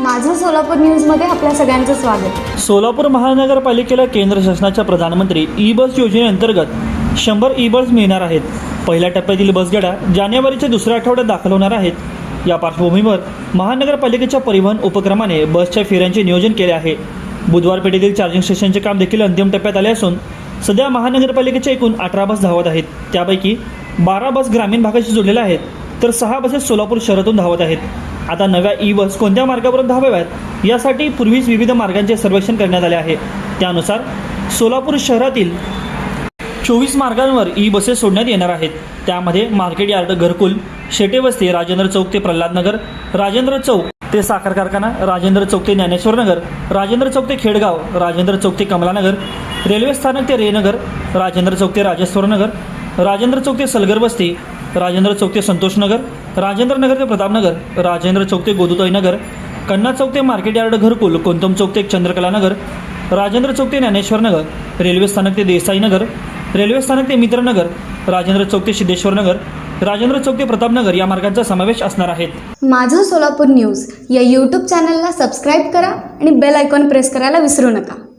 माझं सोलापूर न्यूजमध्ये आपल्या सगळ्यांचं स्वागत. सोलापूर महानगरपालिकेला केंद्र शासनाच्या प्रधानमंत्री ई बस योजनेअंतर्गत शंभर ई बस मिळणार आहेत. पहिल्या टप्प्यातील बसगाड्या जानेवारीच्या दुसऱ्या आठवड्यात दाखल होणार आहेत. या पार्श्वभूमीवर महानगरपालिकेच्या परिवहन उपक्रमाने बसच्या फेऱ्यांचे नियोजन केले आहे. बुधवार पेठेतील चार्जिंग स्टेशनचे काम देखील अंतिम टप्प्यात आले असून सध्या महानगरपालिकेच्या एकूण अठरा बस धावत आहेत. त्यापैकी बारा बस ग्रामीण भागाशी जोडलेल्या आहेत. तर सहा बसेस सोलापूर शहरातून धावत आहेत. आता नव्या ई बस कोणत्या मार्गावरून धावाव्यात यासाठी पूर्वीच विविध मार्गांचे सर्वेक्षण करण्यात आले आहे. त्यानुसार सोलापूर शहरातील चोवीस मार्गांवर ई बसेस सोडण्यात येणार आहेत. त्यामध्ये मार्केट यार्ड घरकुल शेटे वस्ती राजेंद्र चौक ते प्रल्हाद नगर राजेंद्र चौक ते साखर कारखाना राजेंद्र चौक ते ज्ञानेश्वर नगर राजेंद्र चौक ते खेडगाव राजेंद्र चौक ते कमलानगर रेल्वे स्थानक ते रेनगर राजेंद्र चौक ते राजेश्वर नगर राजेंद्र चौक ते सलगर वस्ती राजेंद्र चौक ते संतोष नगर राजेंद्र नगर ते प्रतापनगर राजेंद्र चौक ते गोदुताई नगर कन्ना चौक ते मार्केट यार्ड घरकुल कोंतम चौक ते चंद्रकला नगर राजेंद्र चौक ते ज्ञानेश्वर नगर रेल्वे स्थानक ते देसाई नगर रेल्वे स्थानक ते मित्रनगर राजेंद्र चौक ते सिद्धेश्वर नगर राजेंद्र चौक ते प्रतापनगर या मार्गांचा समावेश असणार आहे माझं सोलापूर न्यूज या यूट्यूब चॅनलला सबस्क्राईब करा आणि बेल आयकॉन प्रेस करायला विसरू नका.